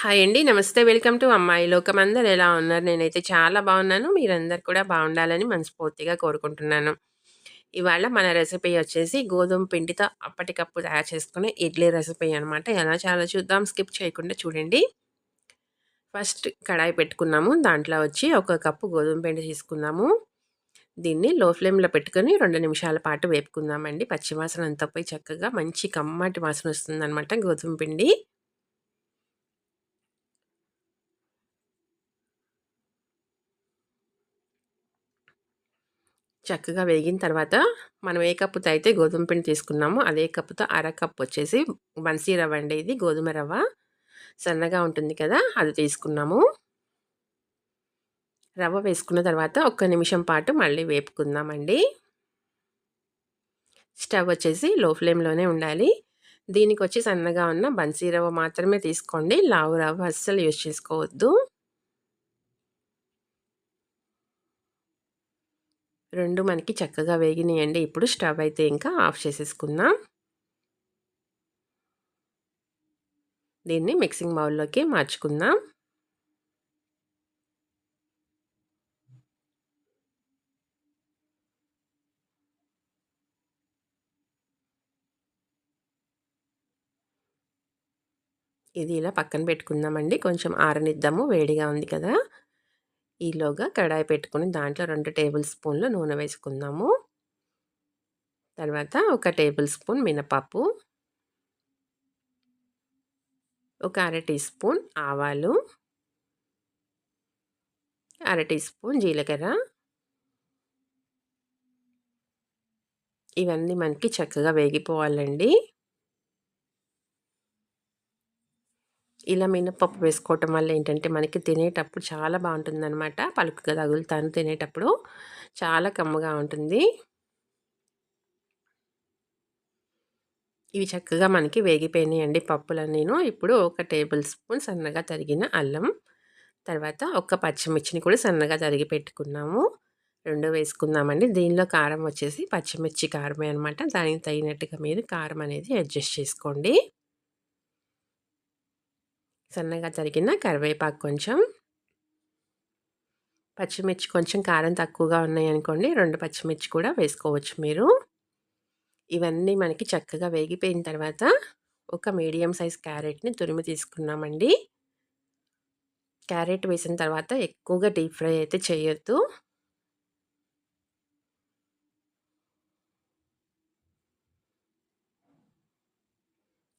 Hi అండి. నమస్తే. Welcome to అమ్మాయి లోకం. అందరు ఎలా ఉన్నారు? నేనైతే చాలా బాగున్నాను. మీరందరూ కూడా బాగుండాలని మనస్ఫూర్తిగా కోరుకుంటున్నాను. ఇవాళ మన రెసిపీ వచ్చేసి గోధుమ పిండితో అప్పటికప్పుడు తయారు చేసుకునే ఇడ్లీ రెసిపీ అనమాట. ఎలా చాలా చూద్దాం. స్కిప్ చేయకుండా చూడండి. ఫస్ట్ కడాయి పెట్టుకున్నాము. దాంట్లో వచ్చి ఒక కప్పు గోధుమ పిండి తీసుకుందాము. దీన్ని లో ఫ్లేమ్‌లో పెట్టుకొని రెండు నిమిషాల పాటు వేపుకుందామండి. పచ్చివాసన అంతా పోయి చక్కగా మంచి కమ్మటి వాసన వస్తుందనమాట గోధుమ పిండి. చక్కగా వేగిన తర్వాత మనం ఏ కప్పుతో అయితే గోధుమ పిండి తీసుకున్నామో అదే కప్పుతో అర కప్పు వచ్చేసి బన్సీ రవ్వ అండి ఇది గోధుమ రవ్వ. సన్నగా ఉంటుంది కదా అది తీసుకున్నాము. రవ్వ వేసుకున్న తర్వాత ఒక్క నిమిషం పాటు మళ్ళీ వేపుకుందామండి. స్టవ్ వచ్చేసి లో ఫ్లేమ్లోనే ఉండాలి. దీనికి వచ్చి సన్నగా ఉన్న బన్సీ రవ్వ మాత్రమే తీసుకోండి. లావు రవ్వ అస్సలు యూజ్ చేసుకోవద్దు. రెండు మనకి చక్కగా వేగినాయండి. ఇప్పుడు స్టవ్ అయితే ఇంకా ఆఫ్ చేసేసుకుందాం. దీన్ని మిక్సింగ్ బౌల్లోకి మార్చుకుందాం. ఇది ఇలా పక్కన పెట్టుకుందామండి. కొంచెం ఆరనిద్దాము. వేడిగా ఉంది కదా. ఈలోగా కడాయి పెట్టుకుని దాంట్లో రెండు టేబుల్ స్పూన్లు నూనె వేసుకుందాము. తర్వాత ఒక టేబుల్ స్పూన్ మినపప్పు. ఒక అర టీ స్పూన్ ఆవాలు. అర టీ స్పూన్ జీలకర్ర. ఇవన్నీ మనకి చక్కగా వేగిపోవాలండి. ఇలా మినపప్పు వేసుకోవటం వల్ల ఏంటంటే మనకి తినేటప్పుడు చాలా బాగుంటుంది అనమాట పలుకుగా తగులుతాను తినేటప్పుడు. చాలా కమ్మగా ఉంటుంది. ఇవి చక్కగా మనకి వేగిపోయినాయండి పప్పులన్నీను ఇప్పుడు ఒక టేబుల్ స్పూన్ సన్నగా తరిగిన అల్లం తర్వాత ఒక పచ్చిమిర్చిని కూడా సన్నగా తరిగి పెట్టుకున్నాము. రెండు వేసుకుందామండి. దీనిలో కారం వచ్చేసి పచ్చిమిర్చి కారమే అనమాట దానికి తగినట్టుగా మీరు కారం అనేది అడ్జస్ట్ చేసుకోండి. సన్నగా తరిగిన కరివేపాకు కొంచెం. పచ్చిమిర్చి కొంచెం కారం తక్కువగా ఉన్నాయనుకోండి రెండు పచ్చిమిర్చి కూడా వేసుకోవచ్చు మీరు. ఇవన్నీ మనకి చక్కగా వేగిపోయిన తర్వాత ఒక మీడియం సైజ్ క్యారెట్ని తురిమి తీసుకున్నామండి. క్యారెట్ వేసిన తర్వాత ఎక్కువగా డీప్ ఫ్రై అయితే చేయొద్దు.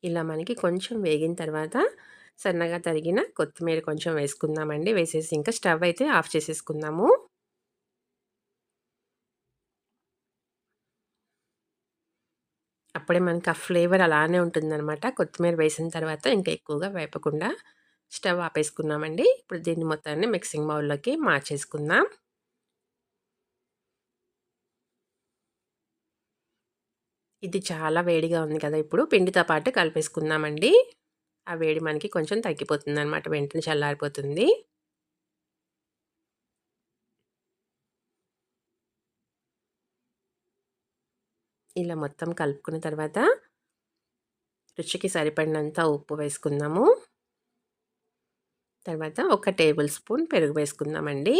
ఇలా మనకి కొంచెం వేగిన తర్వాత సన్నగా తరిగిన కొత్తిమీర కొంచెం వేసుకుందామండి. వేసేసి ఇంకా స్టవ్ అయితే ఆఫ్ చేసేసుకుందాము. అప్పుడే మనకి ఆ ఫ్లేవర్ అలానే ఉంటుందన్నమాట. కొత్తిమీర వేసిన తర్వాత ఇంకా ఎక్కువగా వేపకుండా స్టవ్ ఆపేసుకున్నామండి ఇప్పుడు దీన్ని మొత్తాన్ని మిక్సింగ్ బౌల్లోకి మార్చేసుకుందాం. ఇది చాలా వేడిగా ఉంది కదా ఇప్పుడు పిండితో పాటు కలిపేసుకుందామండి. ఆ వేడి మనకి కొంచెం తగ్గిపోతుంది అనమాట వెంటనే చల్లారిపోతుంది. ఇలా మొత్తం కలుపుకున్న తర్వాత రుచికి సరిపడినంత ఉప్పు వేసుకుందాము. తర్వాత ఒక టేబుల్ స్పూన్ పెరుగు వేసుకుందామండి.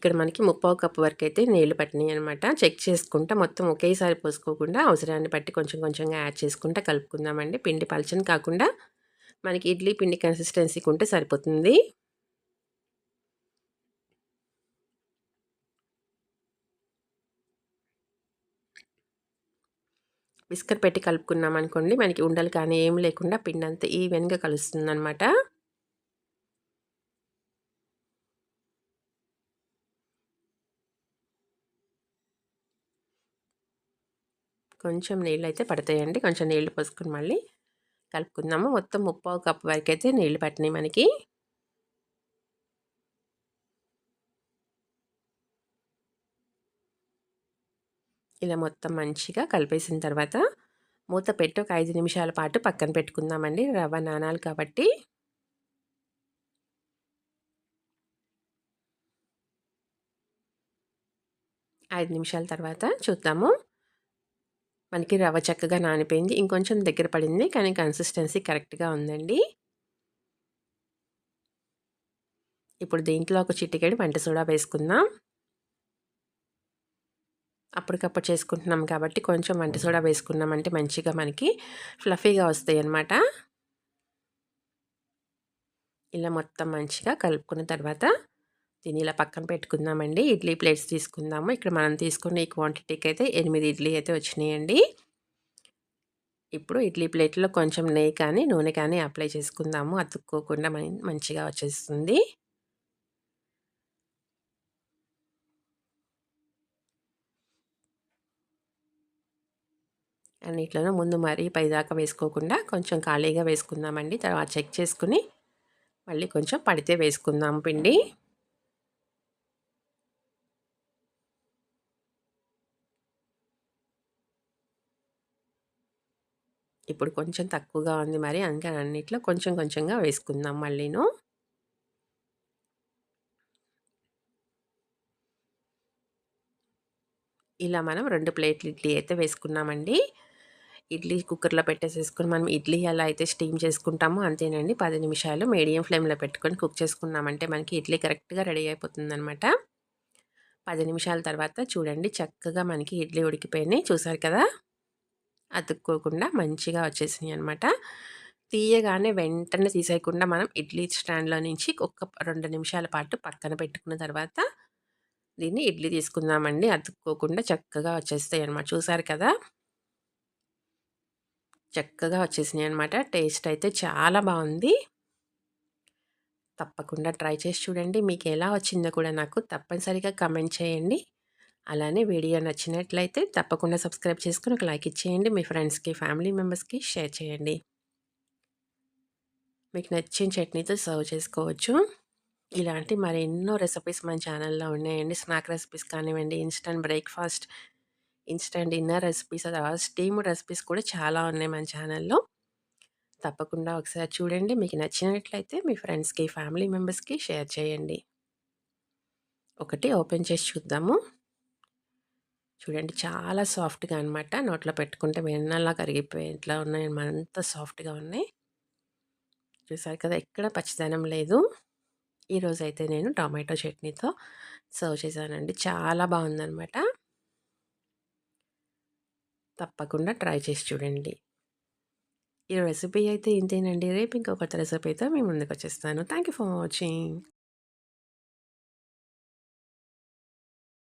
ఇక్కడ మనకి ముప్పావు కప్పు వరకు అయితే నీళ్ళు పట్టినాయి అనమాట చెక్ చేసుకుంటా మొత్తం ఒకేసారి పోసుకోకుండా అవసరాన్ని బట్టి కొంచెం కొంచెంగా యాడ్ చేసుకుంటా కలుపుకుందామండి. పిండి పలచని కాకుండా మనకి ఇడ్లీ పిండి కన్సిస్టెన్సీకి ఉంటే సరిపోతుంది. విస్కర్ పెట్టి కలుపుకున్నాం అనుకోండి మనకి ఉండలు కానీ ఏం లేకుండా పిండి అంతా ఈవెన్గా కలుస్తుంది అనమాట కొంచెం నీళ్ళు అయితే పడతాయండి. కొంచెం నీళ్ళు పోసుకుని మళ్ళీ కలుపుకుందాము. మొత్తం ముప్పావు కప్పు వరకు అయితే నీళ్ళు పట్టినాయి మనకి. ఇలా మొత్తం మంచిగా కలిపేసిన తర్వాత మూత పెట్టి ఒక ఐదు నిమిషాల పాటు పక్కన పెట్టుకుందామండి. రవ్వ నానాలు కాబట్టి. ఐదు నిమిషాల తర్వాత చూద్దాము. మనకి రవ్వ చక్కగా నానిపోయింది. ఇంకొంచెం దగ్గర పడింది కానీ కన్సిస్టెన్సీ కరెక్ట్గా ఉందండి. ఇప్పుడు దీంట్లో ఒక చిటికెడు వంట సోడా వేసుకుందాం. అప్పటికప్పుడు చేసుకుంటున్నాం కాబట్టి కొంచెం వంట సోడా వేసుకున్నామంటే మంచిగా మనకి ఫ్లఫీగా వస్తాయి అన్నమాట ఇలా మొత్తం మంచిగా కలుపుకున్న తర్వాత దీన్ని ఇలా పక్కన పెట్టుకుందామండి. ఇడ్లీ ప్లేట్స్ తీసుకుందాము. ఇక్కడ మనం తీసుకున్న ఈ క్వాంటిటీకి అయితే ఎనిమిది ఇడ్లీ అయితే వచ్చినాయండి. ఇప్పుడు ఇడ్లీ ప్లేట్లో కొంచెం నెయ్యి కానీ నూనె కానీ అప్లై చేసుకుందాము. అతుక్కోకుండా మంచిగా వచ్చేస్తుంది. అన్నిట్లోనూ ముందు మరీ పైదాకా వేసుకోకుండా కొంచెం ఖాళీగా వేసుకుందామండి. తర్వాత చెక్ చేసుకుని మళ్ళీ కొంచెం పడితే వేసుకుందాం పిండి. ఇప్పుడు కొంచెం తక్కువగా ఉంది మరి. అందుకని అన్నిట్లో కొంచెం కొంచెంగా వేసుకుందాం మళ్ళీను. ఇలా మనం రెండు ప్లేట్లు ఇడ్లీ అయితే వేసుకున్నామండి. ఇడ్లీ కుక్కర్లో పెట్టేసేసుకుని మనం ఇడ్లీ ఎలా అయితే స్టీమ్ చేసుకుంటామో అంతేనండి. పది నిమిషాలు మీడియం ఫ్లేమ్లో పెట్టుకొని కుక్ చేసుకున్నామంటే మనకి ఇడ్లీ కరెక్ట్గా రెడీ అయిపోతుంది అనమాట పది నిమిషాల తర్వాత చూడండి చక్కగా మనకి ఇడ్లీ ఉడికిపోయినాయి. చూసారు కదా? అతుక్కోకుండా మంచిగా వచ్చేసినాయి అనమాట తీయగానే వెంటనే తీసేయకుండా మనం ఇడ్లీ స్టాండ్లో నుంచి ఒక రెండు నిమిషాల పాటు పక్కన పెట్టుకున్న తర్వాత దీన్ని ఇడ్లీ తీసుకుందామండి. అతుక్కోకుండా చక్కగా వచ్చేస్తాయి అనమాట చూసారు కదా? చక్కగా వచ్చేసినాయి అనమాట టేస్ట్ అయితే చాలా బాగుంది. తప్పకుండా ట్రై చేసి చూడండి. మీకు ఎలా వచ్చిందో కూడా నాకు తప్పనిసరిగా కమెంట్ చేయండి. అలానే వీడియో నచ్చినట్లయితే తప్పకుండా సబ్స్క్రైబ్ చేసుకుని ఒక లైక్ ఇచ్చేయండి. మీ ఫ్రెండ్స్కి ఫ్యామిలీ మెంబర్స్కి షేర్ చేయండి. మీకు నచ్చిన చట్నీతో సర్వ్ చేసుకోవచ్చు. ఇలాంటి మరి ఎన్నో రెసిపీస్ మన ఛానల్లో ఉన్నాయండి. స్నాక్ రెసిపీస్ కానివ్వండి instant breakfast instant dinner recipes తర్వాత స్టీమ్ రెసిపీస్ కూడా చాలా ఉన్నాయి మన ఛానల్లో. తప్పకుండా ఒకసారి చూడండి. మీకు నచ్చినట్లయితే మీ ఫ్రెండ్స్కి ఫ్యామిలీ మెంబర్స్కి షేర్ చేయండి. ఒకటి ఓపెన్ చేసి చూద్దాము. చూడండి చాలా సాఫ్ట్గా అనమాట నోట్లో పెట్టుకుంటే వెన్నలా కరిగిపోయి ఇట్లా ఉన్నాయి. అంత సాఫ్ట్గా ఉన్నాయి. చూసారు కదా ఎక్కడ పచ్చదనం లేదు. ఈరోజు అయితే నేను టమాటో చట్నీతో సర్వ్ చేశానండి. చాలా బాగుందనమాట తప్పకుండా ట్రై చేసి చూడండి. ఈ రెసిపీ అయితే ఇంతేనండి. రేపు ఇంకొక రెసిపీతో మీ ముందుకు వచ్చేస్తాను. Thank you for watching.